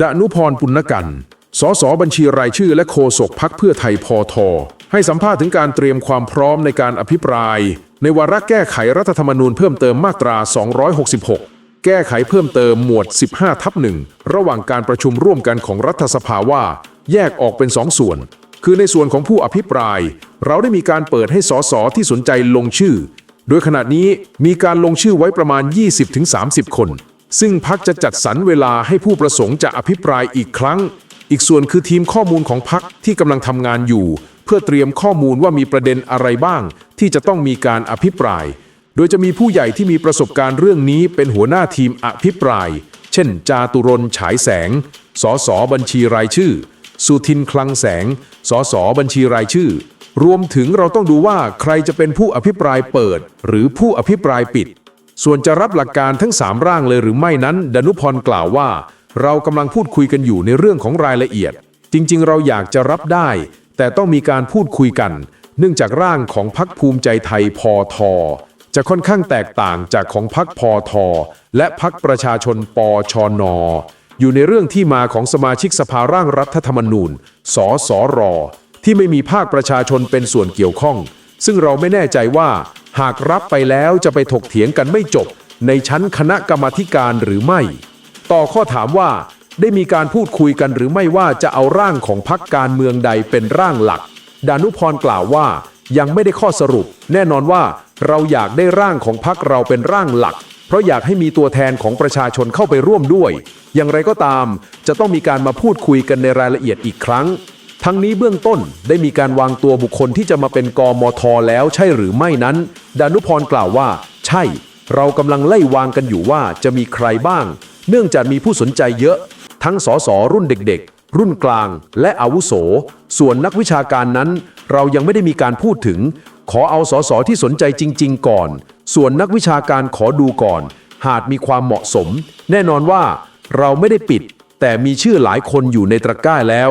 ดนุพรปุณกัน สสบัญชีรายชื่อและโฆษกพักเพื่อไทยพอทอให้สัมภาษณ์ถึงการเตรียมความพร้อมในการอภิปราย ในวาระแก้ไขรัฐธรรมนูญเพิ่มเติมมาตรา 266 แก้ไขเพิ่มเติมหมวด 15 ทับหนึ่งระหว่างการประชุมร่วมกันของรัฐสภาว่า แยกออกเป็นสองส่วน คือในส่วนของผู้อภิปราย เราได้มีการเปิดให้สสที่สนใจลงชื่อ โดยขณะนี้มีการลงชื่อไว้ประมาณ 20-30 คน ซึ่งพักจะจัดสรรเวลาให้ผู้ประสงค์จะอภิปรายอีกครั้ง อีกส่วนคือทีมข้อมูลของพักที่กำลังทำงานอยู่ เพื่อเตรียมข้อมูลว่ามีประเด็นอะไรบ้าง ที่จะต้องมีการอภิปราย โดยจะมีผู้ใหญ่ที่มีประสบการณ์เรื่องนี้เป็นหัวหน้าทีมอภิปราย เช่น จาตุรนฉายแสง สสบัญชีรายชื่อ สุทินคลังแสง สสบัญชีรายชื่อ รวมถึงเราต้องดูว่าใครจะเป็นผู้อภิปรายเปิด หรือผู้อภิปรายปิด ส่วนจะรับหลักการทั้ง 3 ร่างเลยหรือไม่นั้น ดนุพรกล่าวว่า เรากำลังพูดคุยกันอยู่ในเรื่องของรายละเอียด จริง ๆ เราอยากจะรับได้ แต่ต้องมีการพูดคุยกัน เนื่องจากร่างของพักภูมิใจไทยพอทอจะค่อนข้างแตกต่างจากของพักพอทอและพักประชาชนปชน อยู่ในเรื่องที่มาของสมาชิกสภาร่างรัฐธรรมนูญ สสร ที่ไม่มีภาคประชาชนเป็นส่วนเกี่ยวข้อง ซึ่งเราไม่แน่ใจว่า หากรับไปแล้วจะไปถกเถียงกันไม่จบ ในชั้นคณะกรรมการหรือไม่ ต่อข้อถามว่าได้มีการพูดคุยกันหรือไม่ว่าจะเอาร่างของพักการเมืองใดเป็นร่างหลัก ดานุพรกล่าวว่ายังไม่ได้ข้อสรุป แน่นอนว่าเราอยากได้ร่างของพักเราเป็นร่างหลัก เพราะอยากให้มีตัวแทนของประชาชนเข้าไปร่วมด้วย อย่างไรก็ตาม จะต้องมีการมาพูดคุยกันในรายละเอียดอีกครั้ง ทั้งนี้เบื้องต้นได้มีการวางตัวบุคคลที่จะมาเป็นกมทแล้วใช่หรือไม่นั้น ดานุพรกล่าวว่า ใช่ เรากำลังไล่วางกันอยู่ว่าจะมีใครบ้าง เนื่องจากมีผู้สนใจเยอะ ทั้งสสรุ่นเด็กๆ รุ่นกลาง และอาวุโส ส่วนนักวิชาการนั้น เรายังไม่ได้มีการพูดถึง ขอเอาสสที่สนใจจริง ๆ ก่อน ส่วนนักวิชาการขอดูก่อน หากมีความเหมาะสม แน่นอนว่าเราไม่ได้ปิด แต่มีชื่อหลายคนอยู่ในตะกร้าแล้ว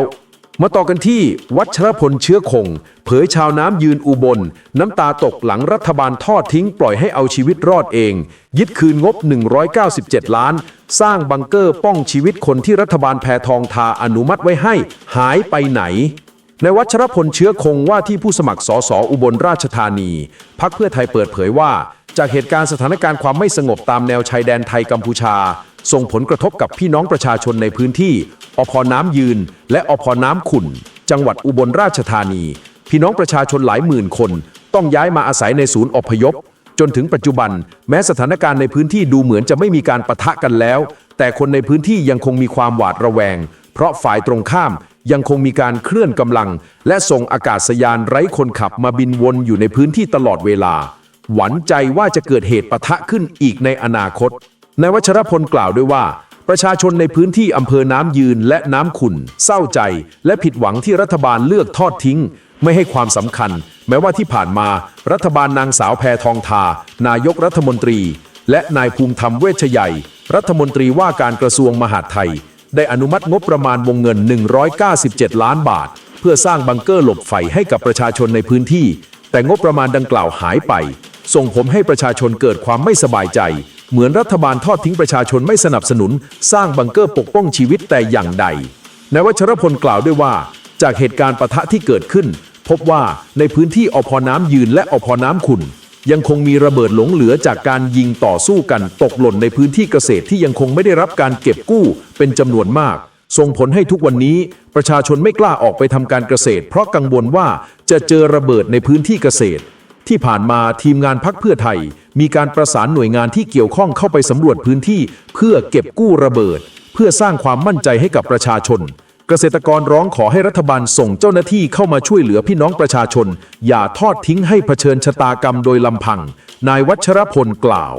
มาต่อกันที่วัชรพลเชื้อคง เผยชาวน้ำยืนอุบล น้ำตาตกหลังรัฐบาลทอดทิ้งปล่อยให้เอาชีวิตรอดเอง ยึดคืนงบ 197 ล้าน สร้างบังเกอร์ป้องชีวิตคนที่รัฐบาลแพทองทาอนุมัติไว้ให้ หายไปไหนในวัชรพลเชื้อคงว่าที่ผู้สมัครสอสออุบลราชธานี พักเพื่อไทยเปิดเผยว่า จากเหตุการณ์สถานการณ์ความไม่สงบตามแนวชายแดนไทยกัมพูชา ส่งผลกระทบกับพี่น้องประชาชนในพื้นที่ อพน้ำยืน และอพน้ำขุ่น จังหวัดอุบลราชธานี พี่น้องประชาชนหลายหมื่นคน ต้องย้ายมาอาศัยในศูนย์อพยพ จนถึงปัจจุบัน แม้สถานการณ์ในพื้นที่ดูเหมือนจะไม่มีการปะทะกันแล้ว แต่คนในพื้นที่ยังคงมีความหวาดระแวง เพราะฝ่ายตรงข้ามยังคงมีการเคลื่อนกำลัง และส่งอากาศยานไร้คนขับมาบินวนอยู่ในพื้นที่ตลอดเวลา หวันใจว่าจะเกิดเหตุปะทะขึ้นอีกในอนาคตนายวัชรพลกล่าวด้วยว่า ประชาชนในพื้นที่อำเภอน้ำยืนและน้ำขุ่นเศร้าใจ และผิดหวังที่รัฐบาลเลือกทอดทิ้ง ไม่ให้ความสำคัญ แม้ว่าที่ผ่านมารัฐบาลนางสาวแพทองทา นายกรัฐมนตรี และนายภูมิธรรมเวชใหญ่ รัฐมนตรีว่าการกระทรวงมหาดไทย ได้อนุมัติงบประมาณวงเงิน 197 ล้านบาท เพื่อสร้างบังเกอร์หลบไฟให้กับประชาชนในพื้นที่ แต่งบประมาณดังกล่าวหายไป ส่งผลให้ประชาชนเกิดความไม่สบายใจ เหมือนรัฐบาลทอดทิ้งประชาชนไม่สนับสนุน สร้างบังเกอร์ปกป้องชีวิตแต่อย่างใดนายวัชรพลกล่าวด้วยว่า จากเหตุการณ์ปะทะที่เกิดขึ้น พบว่าในพื้นที่อพน้ำยืนและอพน้ำขุ่นยังคงมีระเบิดหลงเหลือจากการยิงต่อสู้กันตกหล่นในพื้นที่เกษตรที่ยังคงไม่ได้รับการเก็บกู้เป็นจำนวนมาก ส่งผลให้ทุกวันนี้ ประชาชนไม่กล้าออกไปทำการเกษตร เพราะกังวลว่าจะเจอระเบิดในพื้นที่เกษตร ที่ผ่านมาทีมงานพักเพื่อไทย มีการประสานหน่วยงานที่เกี่ยวข้องเข้าไปสำรวจพื้นที่ เพื่อเก็บกู้ระเบิด เพื่อสร้างความมั่นใจให้กับประชาชน เกษตรกรร้องขอให้รัฐบาลส่งเจ้าหน้าที่เข้ามาช่วยเหลือพี่น้องประชาชน อย่าทอดทิ้งให้เผชิญชะตากรรมโดยลำพัง นายวัชรพลกล่าว